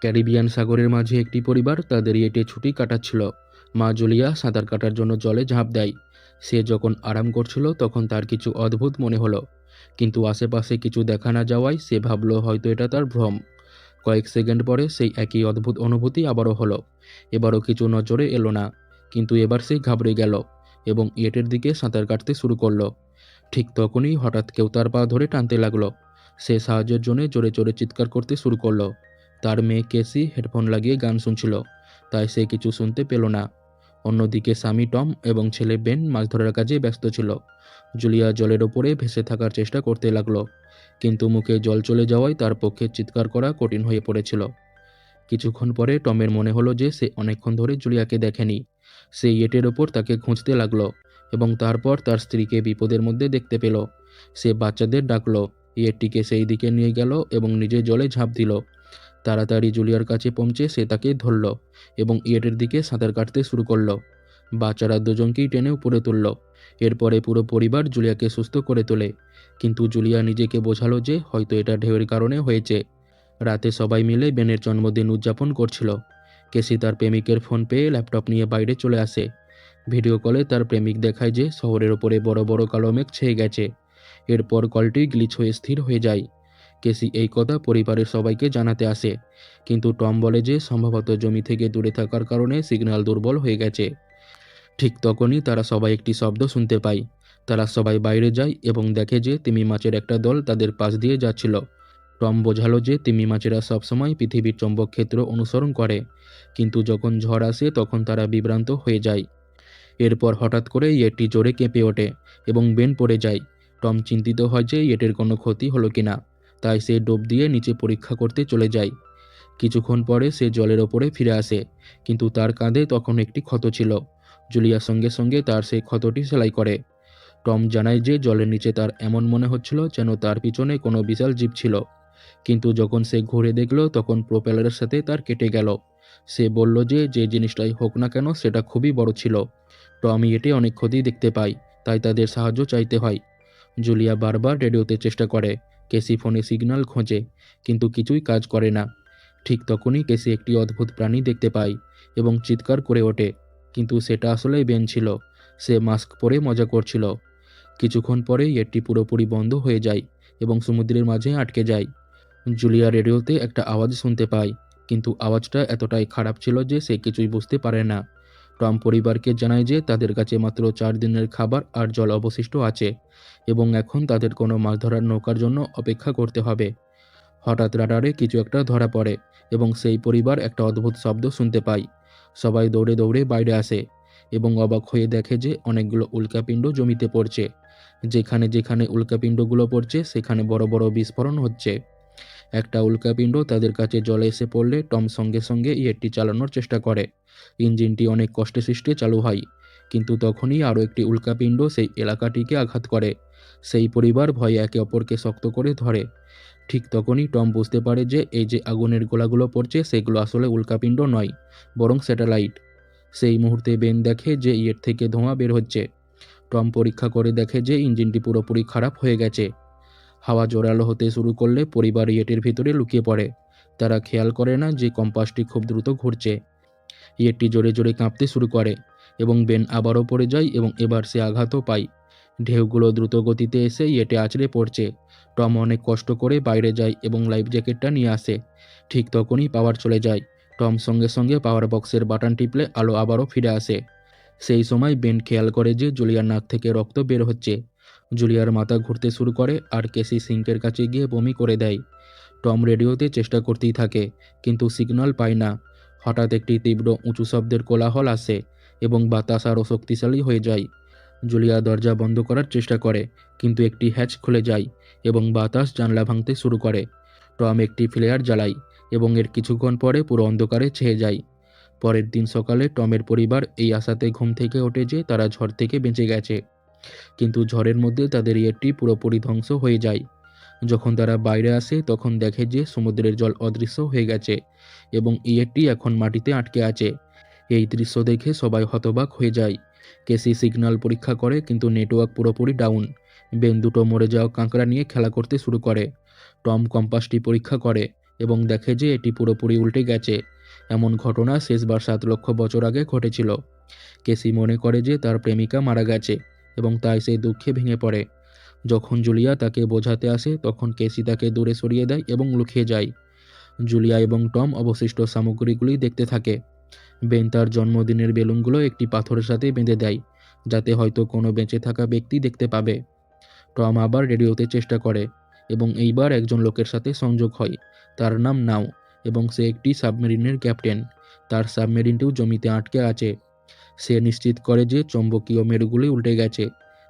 Caribbean সাগরের মাঝে একটি পরিবার তাদের ইয়েটে ছুটি কাটাচ্ছিল। মা জুলিয়া সাঁতার কাটার জন্য জলে ঝাঁপ দেয়। সে যখন আরাম করছিল তখন তার কিছু অদ্ভুত মনে হলো। কিন্তু আশেপাশে কিছু দেখা না যাওয়ায় সে ভাবলো হয়তো এটা তার ভ্রম। কয়েক সেকেন্ড পরে সেই একই অদ্ভুত অনুভূতি আবারও হলো। এবারও কিছু নজরে এলো না। কিন্তু এবার সে ঘাবড়ে গেল এবং ইয়েটের দিকে সাঁতার কাটতে শুরু করল। ঠিক তখনই হঠাৎ কেউ তার পা ধরে টানতে লাগল। সে সাহায্যের জন্য জোরে জোরে চিৎকার করতে শুরু করল। তার মেয়ে কেসি হেডফোন লাগিয়ে গান শুনছিল, তাই সে কিছু শুনতে পেল না। অন্যদিকে স্বামী টম এবং ছেলে বেন মাছ ধরার কাজে ব্যস্ত ছিল। জুলিয়া জলের ওপরে ভেসে থাকার চেষ্টা করতে লাগল, কিন্তু মুখে জল চলে যাওয়ায় তার পক্ষে চিৎকার করা কঠিন হয়ে পড়েছিল। কিছুক্ষণ পরে টমের মনে হলো যে সে অনেকক্ষণ ধরে জুলিয়াকে দেখেনি। সে ইয়েটের ওপর তাকে খুঁজতে লাগল এবং তারপর তার স্ত্রীকে বিপদের মধ্যে দেখতে পেল। সে বাচ্চাদের ডাকলো ইয়েটটিকে সেই দিকে নিয়ে গেল এবং নিজে জলে ঝাঁপ দিল। তাড়াতাড়ি জুলিয়ার কাছে পৌঁছে সে তাকে ধরল এবং ইয়েটের দিকে সাঁতার কাটতে শুরু করল। বাচ্চারা দুজনকেই টেনে উপরে তুলল। এরপরে পুরো পরিবার জুলিয়াকে সুস্থ করে তোলে। কিন্তু জুলিয়া নিজেকে বোঝালো যে হয়তো এটা ঢেউয়ের কারণে হয়েছে। রাতে সবাই মিলে বেনের জন্মদিন উদযাপন করছিল। কেসি তার প্রেমিকের ফোন পেয়ে ল্যাপটপ নিয়ে বাইরে চলে আসে। ভিডিও কলে তার প্রেমিক দেখায় যে শহরের ওপরে বড় বড় কালো মেঘ ছেয়ে গেছে। এরপর কলটি গ্লিচ হয়ে স্থির হয়ে যায়। কেসি এই কথা পরিবারের সবাইকে জানাতে আসে। কিন্তু টম বলে যে, সম্ভবত জমি থেকে দূরে থাকার কারণে সিগন্যাল দুর্বল হয়ে গেছে। ঠিক তখনই তারা সবাই একটি শব্দ শুনতে পায়। তারা সবাই বাইরে যায় এবং দেখে যে, তিমি মাছের একটা দল তাদের পাশ দিয়ে যাচ্ছিল। টম বোঝালো যে, তিমি মাছেরা সবসময় পৃথিবীর চৌম্বক ক্ষেত্র অনুসরণ করে। কিন্তু যখন ঝড় আসে, তখন তারা বিভ্রান্ত হয়ে যায়। এরপর হঠাৎ করে ইয়েটি জোরে কেঁপে ওঠে এবং বেন পড়ে যায়। টম চিন্তিত হয় যে ইয়েটের কোনো ক্ষতি হলো কিনা। তাই সে ডোব দিয়ে নিচে পরীক্ষা করতে চলে যায়। কিছুক্ষণ পরে সে জলের ওপরে ফিরে আসে, কিন্তু তার কাঁধে তখন একটি ক্ষত ছিল। জুলিয়ার সঙ্গে সঙ্গে তার সেই ক্ষতটি সেলাই করে। টম জানায় যে জলের নিচে তার এমন মনে হচ্ছিল যেন তার পিছনে কোনো বিশাল জীব ছিল। কিন্তু যখন সে ঘুরে দেখল, তখন প্রোপেলারের সাথে তার কেটে গেল। সে বলল যে যে জিনিসটাই হোক না কেন সেটা খুবই বড় ছিল। টম এটি অনেক ক্ষতি দেখতে পায়, তাই তাদের সাহায্য চাইতে হয়। জুলিয়া বারবার রেডিওতে চেষ্টা করে। কেসি ফোনে সিগন্যাল খোঁজে, কিন্তু কিছুই কাজ করে না। ঠিক তখনই কেসি একটি অদ্ভুত প্রাণী দেখতে পায় এবং চিৎকার করে ওঠে, কিন্তু সেটা আসলেই বেন ছিল। সে মাস্ক পরে মজা করছিল। কিছুক্ষণ পরে এটি পুরোপুরি বন্ধ হয়ে যায় এবং সমুদ্রের মাঝে আটকে যায়। জুলিয়া রেডিওতে একটা আওয়াজ শুনতে পায়, কিন্তু আওয়াজটা এতটাই খারাপ ছিল যে সে কিছুই বুঝতে পারে না। টম পরিবারকে জানায় যে তাদের কাছে মাত্র চার দিনের খাবার আর জল অবশিষ্ট আছে এবং এখন তাদের কোনো মাছ ধরার নৌকার জন্য অপেক্ষা করতে হবে। হঠাৎ রাডারে কিছু একটা ধরা পড়ে এবং সেই পরিবার একটা অদ্ভুত শব্দ শুনতে পায়। সবাই দৌড়ে দৌড়ে বাইরে আসে এবং অবাক হয়ে দেখে যে অনেকগুলো উল্কাপিণ্ড জমিতে পড়ছে। যেখানে যেখানে উল্কাপিণ্ডগুলো পড়ছে, সেখানে বড় বড় বিস্ফোরণ হচ্ছে। একটা উল্কাপিণ্ড তাদের কাছে জলে এসে পড়লে টম সঙ্গে সঙ্গে ইয়েরটি চালানোর চেষ্টা করে। ইঞ্জিনটি অনেক কষ্টে সৃষ্টে চালু হয়, কিন্তু তখনই আরও একটি উল্কাপিণ্ড সেই এলাকাটিকে আঘাত করে। সেই পরিবার ভয়ে একে অপরকে শক্ত করে ধরে। ঠিক তখনই টম বুঝতে পারে যে এই যে আগুনের গোলাগুলো পড়ছে, সেগুলো আসলে উল্কাপিণ্ড নয়, বরং স্যাটেলাইট। সেই মুহূর্তে বেন দেখে যে ইয়ের থেকে ধোঁয়া বের হচ্ছে। টম পরীক্ষা করে দেখে যে ইঞ্জিনটি পুরোপুরি খারাপ হয়ে গেছে। হাওয়া জোরালো হতে শুরু করলে পরিবার ইয়েটের ভিতরে লুকিয়ে পড়ে। তারা খেয়াল করে না যে কম্পাসটি খুব দ্রুত ঘুরছে। ইয়েটটি জোরে জোরে কাঁপতে শুরু করে এবং বেন আবারও পড়ে যায় এবং এবার সে আঘাতও পায়। ঢেউগুলো দ্রুত গতিতে এসে ইয়েটে আছড়ে পড়ছে। টম অনেক কষ্ট করে বাইরে যায় এবং লাইফ জ্যাকেটটা নিয়ে আসে। ঠিক তখনই পাওয়ার চলে যায়। টম সঙ্গে সঙ্গে পাওয়ার বক্সের বাটন টিপলে আলো আবারও ফিরে আসে। সেই সময় বেন খেয়াল করে যে জুলিয়ার নাক থেকে রক্ত বের হচ্ছে। জুলিয়ার মাথা ঘুরতে শুরু করে আর কেসি সিঙ্কের কাছে গিয়ে বমি করে দেয়। টম রেডিওতে চেষ্টা করতেই থাকে, কিন্তু সিগন্যাল পায় না। হঠাৎ একটি তীব্র উঁচু শব্দের কোলাহল আসে এবং বাতাস আরও শক্তিশালী হয়ে যায়। জুলিয়া দরজা বন্ধ করার চেষ্টা করে, কিন্তু একটি হ্যাচ খুলে যায় এবং বাতাস জানলা ভাঙতে শুরু করে। টম একটি ফ্লেয়ার জ্বালায় এবং এর কিছুক্ষণ পরে পুরো অন্ধকারে ছেয়ে যায়। পরের দিন সকালে টমের পরিবার এই আশাতে ঘুম থেকে ওঠে যে তারা ঝড় থেকে বেঁচে গেছে। কিন্তু ঝড়ের মধ্যে তাদের ইয়েটি পুরোপুরি ধ্বংস হয়ে যায়। যখন তারা বাইরে আসে, তখন দেখে যে সমুদ্রের জল অদৃশ্য হয়ে গেছে এবং ইয়েটি এখন মাটিতে আটকে আছে। এই দৃশ্য দেখে সবাই হতবাক হয়ে যায়। কেসি সিগন্যাল পরীক্ষা করে, কিন্তু নেটওয়ার্ক পুরোপুরি ডাউন। বেন দুটো মরে যাওয়া কাঁকড়া নিয়ে খেলা করতে শুরু করে। টম কম্পাসটি পরীক্ষা করে এবং দেখে যে এটি পুরোপুরি উল্টে গেছে। এমন ঘটনা শেষবার সাত লক্ষ বছর আগে ঘটেছিল। কেসি মনে করে যে তার প্রেমিকা মারা গেছে। এবং তাই সে দুঃখে ভেঙে পড়ে। যখন জুলিয়া তাকে বোঝাতে আসে, তখন কেসি তাকে দূরে সরিয়ে দেয় এবং লুকিয়ে যায়। জুলিয়া এবং টম অবশিষ্ট সামগ্রীগুলি দেখতে থাকে। বেন তার জন্মদিনের বেলুনগুলো একটি পাথরের সাথে বেঁধে দেয়, যাতে হয়তো কোনো বেঁচে থাকা ব্যক্তি দেখতে পাবে। টম আবার রেডিওতে চেষ্টা করে এবং এইবার একজন লোকের সাথে সংযোগ হয়। তার নাম নাও এবং সে একটি সাবমেরিনের ক্যাপ্টেন। তার সাবমেরিনটিও জমিতে আটকে আছে। সে নিশ্চিত করে যে চৌম্বকীয় মেরুগুলি উল্টে গেছে।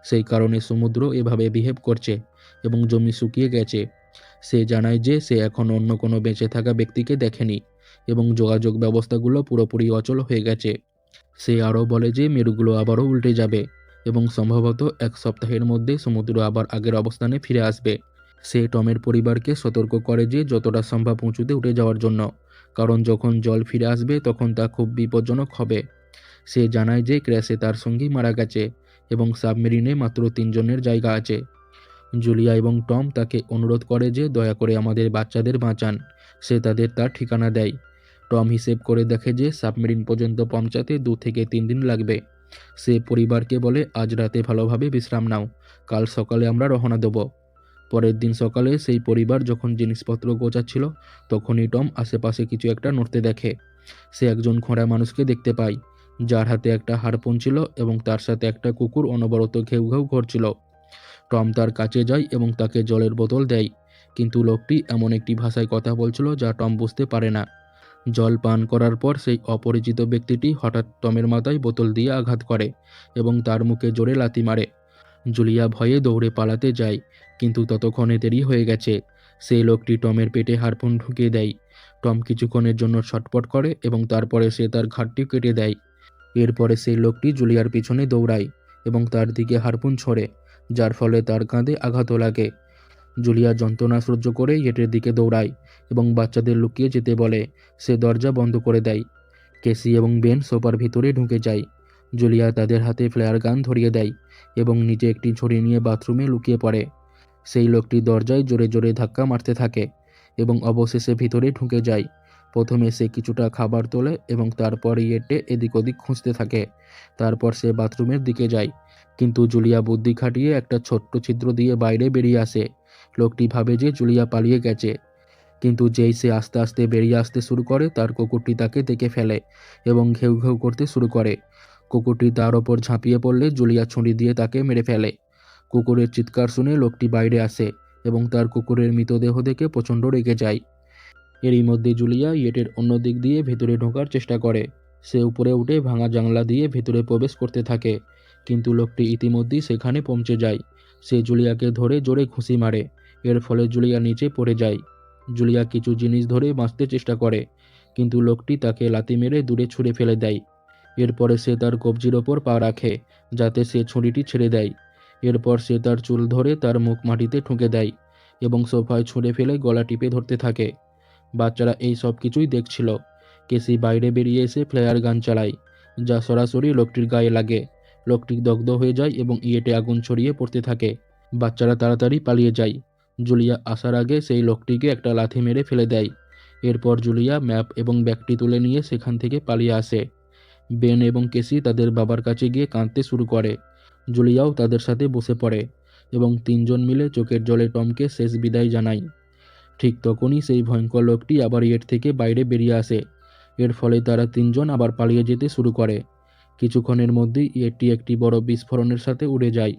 সেই কারণে সমুদ্র এভাবে বিহেভ করছে এবং জমি শুকিয়ে গেছে। সে জানায় যে সে এখন অন্য কোনো বেঁচে থাকা ব্যক্তিকে দেখেনি এবং যোগাযোগ ব্যবস্থাগুলো পুরোপুরি অচল হয়ে গেছে। সে আরও বলে যে মেরুগুলো আবারও উল্টে যাবে এবং সম্ভবত এক সপ্তাহের মধ্যে সমুদ্র আবার আগের অবস্থানে ফিরে আসবে। সে টমের পরিবারকে সতর্ক করে যে যতটা সম্ভব উঁচুতে উঠে যাওয়ার জন্য, কারণ যখন জল ফিরে আসবে তখন তা খুব বিপজ্জনক হবে। সে জানায় যে ক্র্যাশে তার সঙ্গী মারা গেছে এবং সাবমেরিনে মাত্র তিনজনের জায়গা আছে। জুলিয়া এবং টম তাকে অনুরোধ করে যে দয়া করে আমাদের বাচ্চাদের বাঁচান, সে তাদের তার ঠিকানা দেয়। টম হিসেব করে দেখে যে সাবমেরিন পর্যন্ত পৌঁছাতে দু থেকে তিন দিন লাগবে। সে পরিবারকে বলে, আজ রাতে ভালোভাবে বিশ্রাম নাও, কাল সকালে আমরা রওনা দেব। পরের দিন সকালে সেই পরিবার যখন জিনিসপত্র গোছাচ্ছিল, তখনই টম আশেপাশে কিছু একটা নড়তে দেখে। সে একজন খোঁড়া মানুষকে দেখতে পায়। যার হাতে একটা হারপুন ছিল এবং তার সাথে একটা কুকুর অনবরত ঘেউ ঘেউ করছিল টম তার কাছে যায় এবং তাকে জলের বোতল দেয়, কিন্তু লোকটি এমন একটি ভাষায় কথা বলছিল যা টম বুঝতে পারে না। জল পান করার পর সেই অপরিচিত ব্যক্তিটি হঠাৎ টমের মাথায় বোতল দিয়ে আঘাত করে এবং তার মুখে জোরে লাথি মারে। জুলিয়া ভয়ে দৌড়ে পালাতে যায়, কিন্তু ততক্ষণে দেরি হয়ে গেছে। সেই লোকটি টমের পেটে হারপুন ঢুকিয়ে দেয়। টম কিছুক্ষণের জন্য ছটপট করে এবং তারপরে সে তার ঘাটটি কেটে দেয়। এরপরে সেই লোকটি জুলিয়ার পিছনে দৌড়ায় এবং তার দিকে হারপুন ছড়ে, যার ফলে তার কাঁধে আঘাতও লাগে। জুলিয়া যন্ত্রণা সহ্য করে গেটের দিকে দৌড়ায় এবং বাচ্চাদের লুকিয়ে যেতে বলে, সে দরজা বন্ধ করে দেয়। কেসি এবং বেন সোপার ভিতরে ঢুকে যায়। জুলিয়া তাদের হাতে ফ্লেয়ার গান ধরিয়ে দেয় এবং নিজে একটি ঝুড়ি নিয়ে বাথরুমে লুকিয়ে পড়ে। সেই লোকটি দরজায় জোরে জোরে ধাক্কা মারতে থাকে এবং অবশেষে ভিতরে ঢুকে যায়। প্রথমে সে কিছুটা খাবার তোলে এবং তারপর ইয়েটে এদিক ওদিক খুঁজতে থাকে। তারপর সে বাথরুমের দিকে যায়। কিন্তু জুলিয়া বুদ্ধি খাটিয়ে একটা ছোট্ট ছিদ্র দিয়ে বাইরে বেরিয়ে আসে। লোকটি ভাবে যে জুলিয়া পালিয়ে গেছে। কিন্তু যেই সে আস্তে আস্তে বেরিয়ে আসতে শুরু করে, তার কুকুরটি তাকে দেখে ফেলে এবং ঘেউ ঘেউ করতে শুরু করে। কুকুরটি তার ওপর ঝাঁপিয়ে পড়লে জুলিয়া ছুরি দিয়ে তাকে মেরে ফেলে। কুকুরের চিৎকার শুনে লোকটি বাইরে আসে এবং তার কুকুরের মৃতদেহ দেখে প্রচণ্ড রেগে যায়। এরই মধ্যে জুলিয়া ইয়েটের অন্য দিক দিয়ে ভেতরে ঢোকার চেষ্টা করে। সে উপরে উঠে ভাঙা জানলা দিয়ে ভেতরে প্রবেশ করতে থাকে, কিন্তু লোকটি ইতিমধ্যেই সেখানে পৌঁছে যায়। সে জুলিয়াকে ধরে জোরে ঘুষি মারে, এর ফলে জুলিয়া নিচে পড়ে যায়। জুলিয়া কিছু জিনিস ধরে বাঁচতে চেষ্টা করে, কিন্তু লোকটি তাকে লাতি মেরে দূরে ছুঁড়ে ফেলে দেয়। এরপরে সে তার কবজির ওপর পা রাখে, যাতে সে ছুরিটি ছেড়ে দেয়। এরপর সে তার চুল ধরে তার মুখ মাটিতে ঠুকে দেয় এবং সোফায় ছুঁড়ে ফেলে গলা টিপে ধরতে থাকে। বাচ্চারা এই সব কিছুই দেখছিল। কেসি বাইরে বেরিয়ে এসে ফ্লেয়ার গান চালায়, যা সরাসরি লোকটির গায়ে লাগে। লোকটি দগ্ধ হয়ে যায় এবং ইয়েটে আগুন ছড়িয়ে পড়তে থাকে। বাচ্চারা তাড়াতাড়ি পালিয়ে যায়। জুলিয়া আসার আগে সেই লোকটিকে একটা লাথি মেরে ফেলে দেয়। এরপর জুলিয়া ম্যাপ এবং ব্যাগটি তুলে নিয়ে সেখান থেকে পালিয়ে আসে। বেন এবং কেসি তাদের বাবার কাছে গিয়ে কাঁদতে শুরু করে। জুলিয়াও তাদের সাথে বসে পড়ে এবং তিনজন মিলে চোখের জলে টমকে শেষ বিদায় জানায়। ঠিক তখনই সেই ভয়ঙ্কর লোকটি আবার ইয়েট থেকে বাইরে বেরিয়ে আসে। এর ফলে তারা তিনজন আবার পালিয়ে যেতে শুরু করে। কিছুক্ষণের মধ্যেই ইয়েটটি একটি বড় বিস্ফোরণের সাথে উড়ে যায়।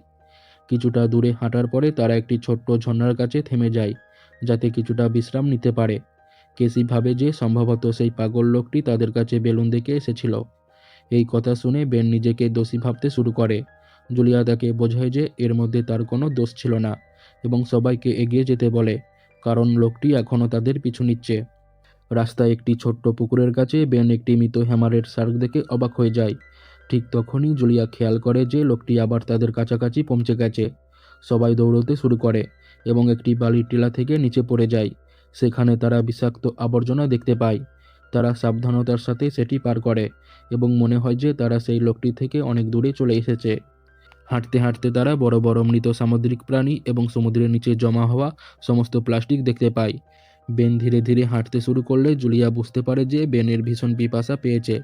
কিছুটা দূরে হাঁটার পরে তারা একটি ছোট্ট ঝর্ণার কাছে থেমে যায়, যাতে কিছুটা বিশ্রাম নিতে পারে। কেসি ভাবে যে সম্ভবত সেই পাগল লোকটি তাদের কাছে বেলুন দেখে এসেছিল। এই কথা শুনে বেন নিজেকে দোষী ভাবতে শুরু করে। জুলিয়া তাকে বোঝায় যে এর মধ্যে তার কোনো দোষ ছিল না এবং সবাইকে এগিয়ে যেতে বলে। কারণ লোকটি এখনও তাদের পিছু নিচ্ছে। রাস্তায় একটি ছোট্ট পুকুরের কাছে বেন একটি মৃত হ্যামারের শার্ক দেখে অবাক হয়ে যায়। ঠিক তখনই জুলিয়া খেয়াল করে যে লোকটি আবার তাদের কাছাকাছি পৌঁছে গেছে। সবাই দৌড়তে শুরু করে এবং একটি বালির টিলা থেকে নিচে পড়ে যায়। সেখানে তারা বিষাক্ত আবর্জনা দেখতে পায়। তারা সাবধানতার সাথে সেটি পার করে এবং মনে হয় যে তারা সেই লোকটি থেকে অনেক দূরে চলে এসেছে। হাঁটতে হাঁটতে তারা বড় বড় মৃত সামুদ্রিক প্রাণী এবং সমুদ্রের নিচে জমা হওয়া সমস্ত প্লাস্টিক দেখতে পায়। বেন ধীরে ধীরে হাঁটতে শুরু করলে জুলিয়া বুঝতে পারে যে বেনের ভীষণ পিপাসা পেয়েছে।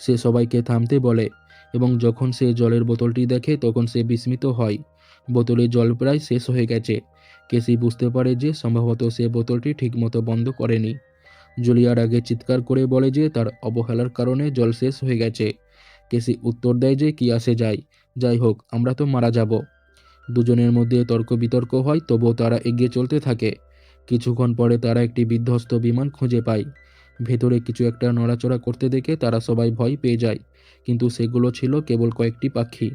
সে সবাইকে থামতে বলে এবং যখন সে জলের বোতলটি দেখে তখন সে বিস্মিত হয়। বোতলে জল প্রায় শেষ হয়ে গেছে। কেসি বুঝতে পারে যে সম্ভবত সে বোতলটি ঠিকমতো বন্ধ করেনি। জুলিয়ার আগে চিৎকার করে বলে যে তার অবহেলার কারণে জল শেষ হয়ে গেছে। কেসি উত্তর দেয় যে কি আসে যায়। যাই হোক, আমরা তো মারা যাব। দুজনের মধ্যে তর্ক বিতর্ক হয়, তবুও তারা এগিয়ে চলতে থাকে। কিছুক্ষণ পরে তারা একটি বিধ্বস্ত বিমান খুঁজে পায়। ভেতরে কিছু একটা নড়াচড়া করতে দেখে তারা সবাই ভয় পেয়ে যায়, কিন্তু সেগুলো ছিল কেবল কয়েকটি পাখি।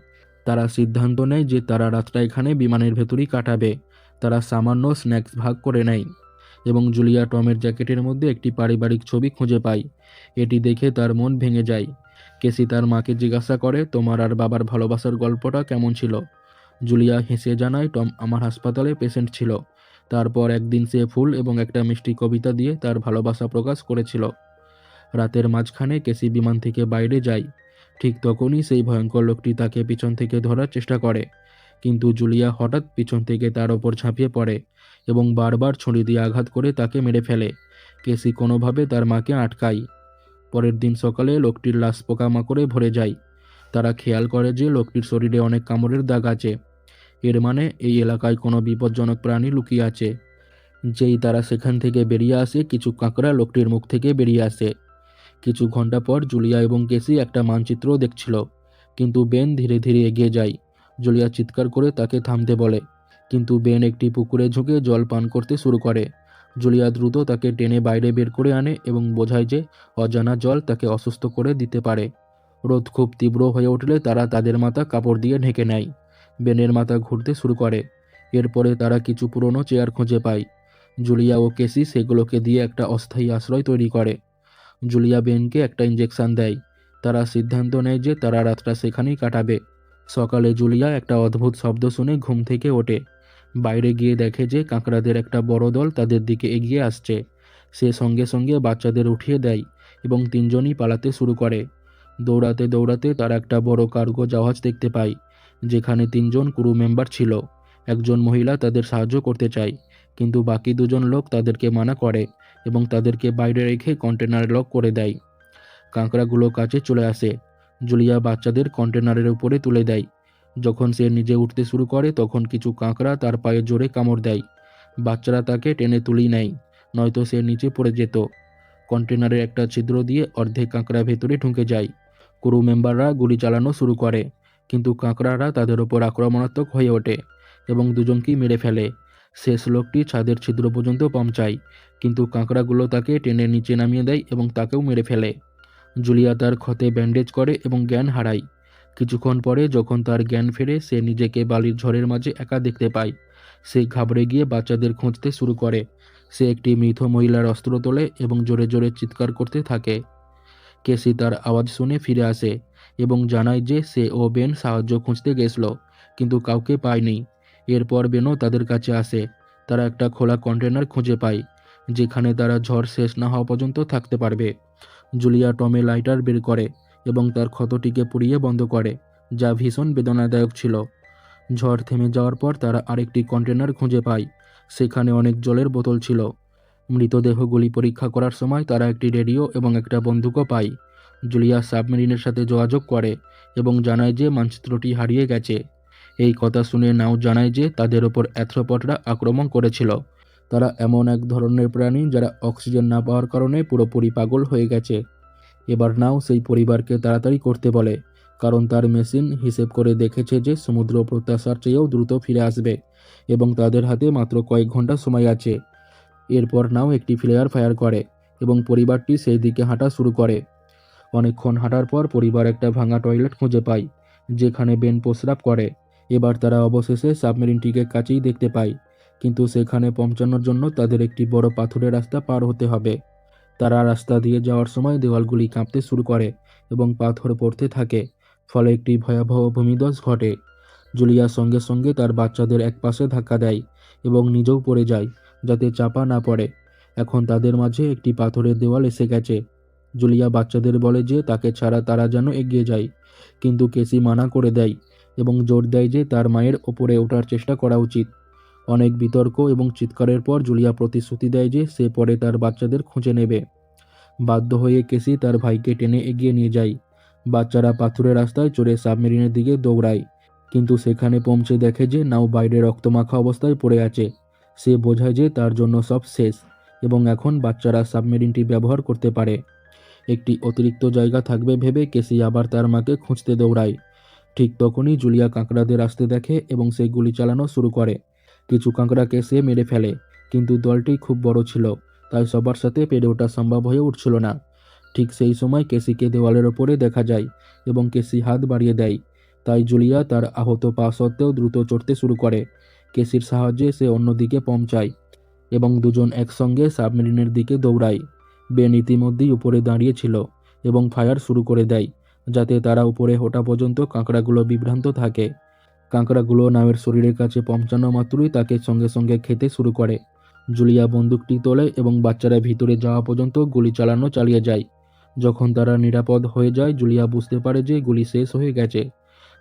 তারা সিদ্ধান্ত নেয় যে তারা রাতটা এখানে বিমানের ভেতরেই কাটাবে। তারা সামান্য স্ন্যাক্স ভাগ করে নেয় এবং জুলিয়া টমের জ্যাকেটের মধ্যে একটি পারিবারিক ছবি খুঁজে পায়। এটি দেখে তার মন ভেঙে যায়। কেসি তার মাকে জিজ্ঞাসা করে, তোমার আর বাবার ভালোবাসার গল্পটা কেমন ছিল? জুলিয়া হেসে জানায়, টম আমার হাসপাতালে পেশেন্ট ছিল। তারপর একদিন সে ফুল এবং একটা মিষ্টি কবিতা দিয়ে তার ভালোবাসা প্রকাশ করেছিল। রাতের মাঝখানে কেসি বিমান থেকে বাইরে যায়। ঠিক তখনই সেই ভয়ঙ্কর লোকটি তাকে পিছন থেকে ধরার চেষ্টা করে। কিন্তু জুলিয়া হঠাৎ পিছন থেকে তার ওপর ঝাঁপিয়ে পড়ে এবং বারবার ছুরি দিয়ে আঘাত করে তাকে মেরে ফেলে। কেসি কোনোভাবে তার মাকে আটকায়। পরের দিন সকালে লোকটির লাশ পোকামাকড়ে ভরে যায়। তারা খেয়াল করে যে লোকটির শরীরে অনেক কামড়ের দাগ আছে। এর মানে এই এলাকায় কোনো বিপজ্জনক প্রাণী লুকিয়ে আছে। যেই তারা সেখান থেকে বেরিয়ে আসে, কিছু কাঁকড়া লোকটির মুখ থেকে বেরিয়ে আসে। কিছু ঘণ্টা পর জুলিয়া এবং কেসি একটা মানচিত্র দেখছিল। কিন্তু বেন ধীরে ধীরে এগিয়ে যায়। জুলিয়া চিৎকার করে তাকে থামতে বলে। কিন্তু বেন একটি পুকুরে ঝুঁকে জল পান করতে শুরু করে। জুলিয়া দ্রুত তাকে টেনে বাইরে বের করে আনে এবং বোঝায় যে অজানা জল তাকে অসুস্থ করে দিতে পারে। রোদ খুব তীব্র হয়ে উঠলে তারা তাদের মাথা কাপড় দিয়ে ঢেকে নেয়। বেনের মাথা ঘুরতে শুরু করে। এরপরে তারা কিছু পুরনো চেয়ার খুঁজে পায়। জুলিয়া ও কেসি সেগুলোকে দিয়ে একটা অস্থায়ী আশ্রয় তৈরি করে। জুলিয়া বেনকে একটা ইঞ্জেকশন দেয়। তারা সিদ্ধান্ত নেয় যে তারা রাতটা সেখানেই কাটাবে। সকালে জুলিয়া একটা অদ্ভুত শব্দ শুনে ঘুম থেকে ওঠে। বাইরে গিয়ে দেখে যে কাঁকড়াদের একটা বড় দল তাদের দিকে এগিয়ে আসছে। সে সঙ্গে সঙ্গে বাচ্চাদের উঠিয়ে দেয় এবং তিনজনই পালাতে শুরু করে। দৌড়াতে দৌড়াতে তারা একটা বড় কার্গো জাহাজ দেখতে পায় যেখানে তিনজন ক্রু মেম্বার ছিল। একজন মহিলা তাদের সাহায্য করতে চায়, কিন্তু বাকি দুজন লোক তাদেরকে মানা করে এবং তাদেরকে বাইরে রেখে কন্টেনারে লক করে দেয়। কাঁকড়াগুলো কাছে চলে আসে। জুলিয়া বাচ্চাদের কন্টেনারের উপরে তুলে দেয়। যখন সে নিজে উঠতে শুরু করে, তখন কিছু কাঁকড়া তার পায়ে জোরে কামড় দেয়। বাচ্চারা তাকে টেনে তুলি নেয়, নয়তো সে নিচে পড়ে যেত। কন্টেনারের একটা ছিদ্র দিয়ে অর্ধেক কাঁকড়া ভেতরে ঢুকে যায়। ক্রু মেম্বাররা গুলি চালানো শুরু করে, কিন্তু কাঁকড়ারা তাদের ওপর আক্রমণাত্মক হয়ে ওঠে এবং দুজনকেই মেরে ফেলে। শেষ লোকটি ছাদের ছিদ্র পর্যন্ত পৌঁছায়, কিন্তু কাঁকড়াগুলো তাকে টেনে নিচে নামিয়ে দেয় এবং তাকেও মেরে ফেলে। জুলিয়া তার ক্ষতে ব্যান্ডেজ করে এবং জ্ঞান হারায়। কিছুক্ষণ পরে যখন তার জ্ঞান ফেরে, সে নিজেকে বালির ঝড়ের মাঝে একা দেখতে পায়। সে ঘাবড়ে গিয়ে বাচ্চাদের খুঁজতে শুরু করে। সে একটি মৃত মহিলার অস্ত্র তোলে এবং জোরে জোরে চিৎকার করতে থাকে। কেসি তার আওয়াজ শুনে ফিরে আসে এবং জানায় যে সে ও বেন সাহায্য খুঁজতে গেছিল, কিন্তু কাউকে পায়নি। এরপর বেনও তাদের কাছে আসে। তারা একটা খোলা কন্টেনার খুঁজে পায়, যেখানে তারা ঝড় শেষ না হওয়া পর্যন্ত থাকতে পারবে। জুলিয়া টমে লাইটার বের করে। এবং তার ক্ষতটিকে পুড়িয়ে বন্ধ করে, যা ভীষণ বেদনাদায়ক ছিল। ঝড় থেমে যাওয়ার পর তারা আরেকটি কন্টেনার খুঁজে পায়। সেখানে অনেক জলের বোতল ছিল। মৃতদেহগুলি পরীক্ষা করার সময় তারা একটি রেডিও এবং একটা বন্দুকও পায়। জুলিয়া সাবমেরিনের সাথে যোগাযোগ করে এবং জানায় যে মানচিত্রটি হারিয়ে গেছে। এই কথা শুনে নাও জানায় যে তাদের ওপর অ্যাথ্রোপটরা আক্রমণ করেছিল। তারা এমন এক ধরনের প্রাণী যারা অক্সিজেন না পাওয়ার কারণে পুরোপুরি পাগল হয়ে গেছে। এবার নাও সেই পরিবারকে তাড়াতাড়ি করতে বলে, কারণ তার মেশিন হিসেব করে দেখেছে যে সমুদ্র প্রত্যাশার চেয়েও দ্রুত ফিরে আসবে এবং তাদের হাতে মাত্র কয়েক ঘণ্টা সময় আছে। এরপর নাও একটি ফ্লেয়ার ফায়ার করে এবং পরিবারটি সেই দিকে হাঁটা শুরু করে। অনেকক্ষণ হাঁটার পর পরিবার একটা ভাঙা টয়লেট খুঁজে পায়, যেখানে বেন প্রস্রাব করে। এবার তারা অবশেষে সাবমেরিনটিকে কাছেই দেখতে পায়, কিন্তু সেখানে পৌঁছানোর জন্য তাদের একটি বড় পাথুরে রাস্তা পার হতে হবে। তারা রাস্তা দিয়ে যাওয়ার সময় দেওয়ালগুলি কাঁপতে শুরু করে এবং পাথর পড়তে থাকে, ফলে একটি ভয়াবহ ভূমিধ্বস ঘটে। জুলিয়া সঙ্গে সঙ্গে তার বাচ্চাদের এক পাশে ধাক্কা দেয় এবং নিজেও পড়ে যায়, যাতে চাপা না পড়ে। এখন তাদের মাঝে একটি পাথরের দেওয়াল এসে গেছে। জুলিয়া বাচ্চাদের বলে যে তাকে ছাড়া তারা যেন এগিয়ে যায়, কিন্তু কেসি মানা করে দেয় এবং জোর দেয় যে তার মায়ের ওপরে ওঠার চেষ্টা করা উচিত। অনেক বিতর্ক এবং চিৎকারের পর জুলিয়া প্রতিশ্রুতি দেয় যে সে পরে তার বাচ্চাদের খুঁজে নেবে। বাধ্য হয়ে কেসি তার ভাইকে টেনে এগিয়ে নিয়ে যায়। বাচ্চারা পাথুরের রাস্তায় চড়ে সাবমেরিনের দিকে দৌড়ায়। কিন্তু সেখানে পৌঁছে দেখে যে নাও বাইরে রক্তমাখা অবস্থায় পড়ে আছে। সে বোঝায় যে তার জন্য সব শেষ এবং এখন বাচ্চারা সাবমেরিনটি ব্যবহার করতে পারে। একটি অতিরিক্ত জায়গা থাকবে ভেবে কেসি আবার তার মাকে খুঁজতে দৌড়ায়। ঠিক তখনই জুলিয়া কাঁকড়াদের আসতে দেখে এবং সে গুলি চালানো শুরু করে। কিছু কাঁকড়াকে সে মেরে ফেলে। কিন্তু দলটি খুব বড় ছিল, তাই সবার সাথে পেরে ওঠা সম্ভব হয়ে উঠছিল না। ঠিক সেই সময় কেসিকে দেওয়ালের ওপরে দেখা যায় এবং কেসি হাত বাড়িয়ে দেয়। তাই জুলিয়া তার আহত পা সত্ত্বেও দ্রুত চড়তে শুরু করে। কেসির সাহায্যে সে অন্যদিকে পৌঁছায় এবং দুজন একসঙ্গে সাবমেরিনের দিকে দৌড়ায়। বেন ইতিমধ্যেই উপরে দাঁড়িয়ে ছিল এবং ফায়ার শুরু করে দেয়, যাতে তারা উপরে ওঠা পর্যন্ত কাঁকড়াগুলো বিভ্রান্ত থাকে। কাঁকড়াগুলো নামের শরীরের কাছে পৌঁছানো মাত্রই তাকে সঙ্গে সঙ্গে খেতে শুরু করে। জুলিয়া বন্দুকটি তোলে এবং বাচ্চারা ভিতরে যাওয়া পর্যন্ত গুলি চালানো চালিয়ে যায়। যখন তারা নিরাপদ হয়ে যায়, জুলিয়া বুঝতে পারে যে গুলি শেষ হয়ে গেছে।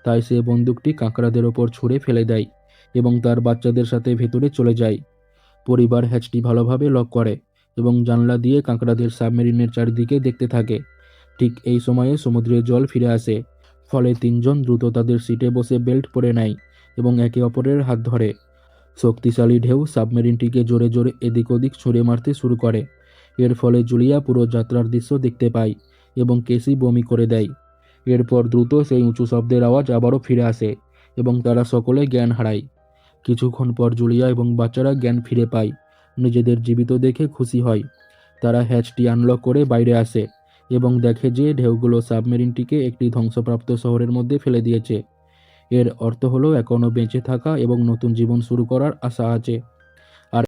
তাই সে বন্দুকটি কাঁকড়াদের ওপর ছুঁড়ে ফেলে দেয় এবং তার বাচ্চাদের সাথে ভেতরে চলে যায়। পরিবার হ্যাচটি ভালোভাবে লক করে এবং জানলা দিয়ে কাঁকড়াদের সাবমেরিনের চারিদিকে দেখতে থাকে। ঠিক এই সময়ে সমুদ্রের জল ফিরে আসে। ফলে তিনজন দ্রুত তাদের সিটে বসে বেল্ট পরে নেয় এবং একে অপরের হাত ধরে। শক্তিশালী ঢেউ সাবমেরিনটিকে জোরে জোরে এদিক ওদিক ছুঁড়ে মারতে শুরু করে। এর ফলে জুলিয়া পুরো যাত্রার দৃশ্য দেখতে পায় এবং কেসি বমি করে দেয়। এরপর দ্রুত সেই উঁচু শব্দের আওয়াজ আবারও ফিরে আসে এবং তারা সকলে জ্ঞান হারায়। কিছুক্ষণ পর জুলিয়া এবং বাচ্চারা জ্ঞান ফিরে পায়। নিজেদের জীবিত দেখে খুশি হয়। তারা হ্যাচটি আনলক করে বাইরে আসে। এবং দেখে যে ঢেউগুলো সাবমেরিনটিকে একটি ধ্বংসপ্রাপ্ত শহরের মধ্যে ফেলে দিয়েছে। এর অর্থ হলো এখনও বেঁচে থাকা এবং নতুন জীবন শুরু করার আশা আছে।